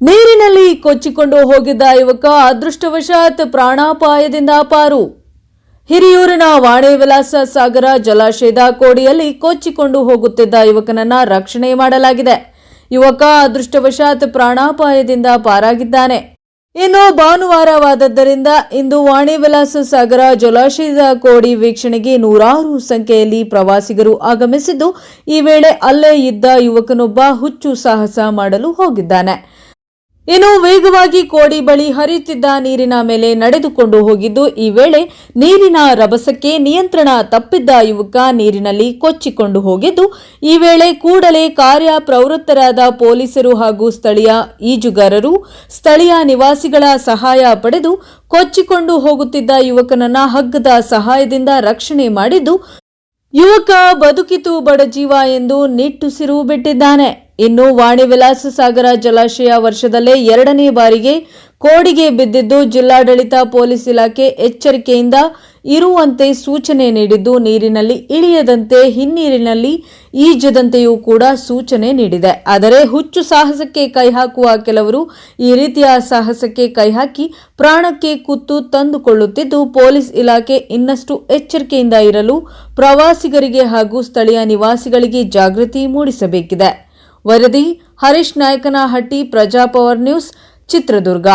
ನೀರಿನಲ್ಲಿ ಕೊಚ್ಚಿಕೊಂಡು ಹೋಗಿದ್ದ ಯುವಕ ಅದೃಷ್ಟವಶಾತ್ ಪ್ರಾಣಾಪಾಯದಿಂದ ಪಾರು. ಹಿರಿಯೂರಿನ ವಾಣಿ ವಿಲಾಸ ಸಾಗರ ಜಲಾಶಯದ ಕೋಡಿಯಲ್ಲಿ ಕೊಚ್ಚಿಕೊಂಡು ಹೋಗುತ್ತಿದ್ದ ಯುವಕನನ್ನ ರಕ್ಷಣೆ ಮಾಡಲಾಗಿದೆ. ಯುವಕ ಅದೃಷ್ಟವಶಾತ್ ಪ್ರಾಣಾಪಾಯದಿಂದ ಪಾರಾಗಿದ್ದಾನೆ. ಇನ್ನು ಭಾನುವಾರವಾದದ್ದರಿಂದ ಇಂದು ವಾಣಿ ವಿಲಾಸ ಸಾಗರ ಜಲಾಶಯದ ಕೋಡಿ ವೀಕ್ಷಣೆಗೆ ನೂರಾರು ಸಂಖ್ಯೆಯಲ್ಲಿ ಪ್ರವಾಸಿಗರು ಆಗಮಿಸಿದ್ದು, ಈ ವೇಳೆ ಅಲ್ಲೇ ಇದ್ದ ಯುವಕನೊಬ್ಬ ಹುಚ್ಚು ಸಾಹಸ ಮಾಡಲು ಹೋಗಿದ್ದಾನೆ. ಇನ್ನು ವೇಗವಾಗಿ ಕೋಡಿ ಬಳಿ ಹರಿಯುತ್ತಿದ್ದ ನೀರಿನ ಮೇಲೆ ನಡೆದುಕೊಂಡು ಹೋಗಿದ್ದು, ಈ ವೇಳೆ ನೀರಿನ ರಭಸಕ್ಕೆ ನಿಯಂತ್ರಣ ತಪ್ಪಿದ್ದ ಯುವಕ ನೀರಿನಲ್ಲಿ ಕೊಚ್ಚಿಕೊಂಡು ಹೋಗಿದ್ದು, ಈ ವೇಳೆ ಕೂಡಲೇ ಕಾರ್ಯ ಪ್ರವೃತ್ತರಾದ ಪೊಲೀಸರು ಹಾಗೂ ಸ್ಥಳೀಯ ಈಜುಗಾರರು, ಸ್ಥಳೀಯ ನಿವಾಸಿಗಳ ಸಹಾಯ ಪಡೆದು ಕೊಚ್ಚಿಕೊಂಡು ಹೋಗುತ್ತಿದ್ದ ಯುವಕನನ್ನ ಹಗ್ಗದ ಸಹಾಯದಿಂದ ರಕ್ಷಣೆ ಮಾಡಿದ್ದು ಯುವಕ ಬದುಕಿತು ಬಡಜೀವ ಎಂದು ನಿಟ್ಟುಸಿರು ಬಿಟ್ಟಿದ್ದಾನೆ. ಇನ್ನು ವಾಣಿ ವಿಲಾಸ ಸಾಗರ ಜಲಾಶಯ ವರ್ಷದಲ್ಲೇ ಎರಡನೇ ಬಾರಿಗೆ ಕೋಡಿಗೆ ಬಿದ್ದಿದ್ದು ಜಿಲ್ಲಾಡಳಿತ ಪೊಲೀಸ್ ಇಲಾಖೆ ಎಚ್ಚರಿಕೆಯಿಂದ ಇರುವಂತೆ ಸೂಚನೆ ನೀಡಿದ್ದು ನೀರಿನಲ್ಲಿ ಇಳಿಯದಂತೆ ಹಿನ್ನೀರಿನಲ್ಲಿ ಈಜದಂತೆಯೂ ಕೂಡ ಸೂಚನೆ ನೀಡಿದೆ. ಆದರೆ ಹುಚ್ಚು ಸಾಹಸಕ್ಕೆ ಕೈ ಹಾಕುವ ಕೆಲವರು ಈ ರೀತಿಯ ಸಾಹಸಕ್ಕೆ ಕೈ ಹಾಕಿ ಪ್ರಾಣಕ್ಕೆ ಕುತ್ತು ತಂದುಕೊಳ್ಳುತ್ತಿದ್ದು ಪೊಲೀಸ್ ಇಲಾಖೆ ಇನ್ನಷ್ಟು ಎಚ್ಚರಿಕೆಯಿಂದ ಇರಲು ಪ್ರವಾಸಿಗರಿಗೆ ಹಾಗೂ ಸ್ಥಳೀಯ ನಿವಾಸಿಗಳಿಗೆ ಜಾಗೃತಿ ಮೂಡಿಸಬೇಕಿದೆ. ವರದಿ ಹರೀಶ್ ನಾಯಕನಹಟ್ಟಿ, ಪ್ರಜಾಪವರ್ ನ್ಯೂಸ್ ಚಿತ್ರದುರ್ಗ